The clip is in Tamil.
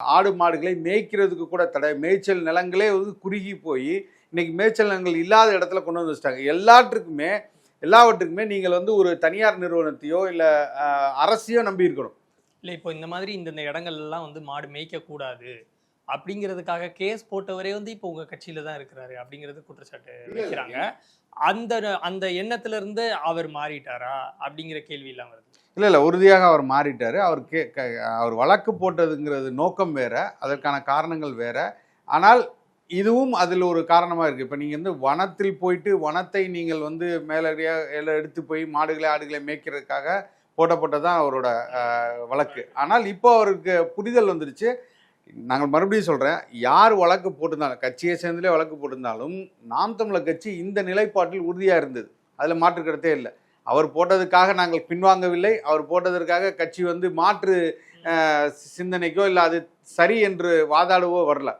ஆடு மாடுகளை மேய்க்கிறதுக்கு கூட தடை. மேய்ச்சல் நிலங்களே வந்து குறுகி போய் இன்னைக்கு மேய்ச்சல் நிலங்கள் இல்லாத இடத்துல கொண்டு வந்து வச்சிட்டாங்க. எல்லாற்றுக்குமே எல்லாவற்றுக்குமே நீங்கள் வந்து ஒரு தனியார் நிறுவனத்தையோ இல்லை அரசையோ நம்பி இருக்கணும். இல்லை இப்போ இந்த மாதிரி இந்த இடங்கள் எல்லாம் வந்து மாடு மேய்க்க கூடாது அப்படிங்கிறதுக்காக கேஸ் போட்டவரே வந்து இப்போ உங்க கட்சியில தான் இருக்கிறாரு அப்படிங்கிறது குற்றச்சாட்டு வைக்கிறாங்க. அந்த அந்த எண்ணத்துல இருந்து அவர் மாறிட்டாரா அப்படிங்கிற கேள்வி எல்லாம் வருது. இல்லை இல்லை உறுதியாக அவர் மாறிட்டார். அவர் கே க- அவர் வழக்கு போட்டதுங்கிறது நோக்கம் வேறு அதற்கான காரணங்கள் வேறு. ஆனால் இதுவும் அதில் ஒரு காரணமாக இருக்குது இப்போ நீங்கள் வந்து வனத்தில் போயிட்டு வனத்தை நீங்கள் வந்து மேலடியாக எல்லாம் எடுத்து போய் மாடுகளை ஆடுகளை மேய்க்கிறதுக்காக போட்டப்பட்டது தான் அவரோட வழக்கு. ஆனால் இப்போ அவருக்கு புரிதல் வந்துருச்சு. நாங்கள் மறுபடியும் சொல்கிறேன் யார் வழக்கு போட்டிருந்தாலும் கட்சியை சேர்ந்துலே வழக்கு போட்டிருந்தாலும் நாம் தமிழர் கட்சி இந்த நிலைப்பாட்டில் உறுதியாக இருந்தது. அதில் மாற்று கருத்தே இல்லை. அவர் போட்டதுக்காக நாங்கள் பின்வாங்கவில்லை. அவர் போட்டதற்காக கட்சி வந்து மாற்று சிந்தனைக்கோ இல்லை அது சரி என்று வாதாடவோ வரல.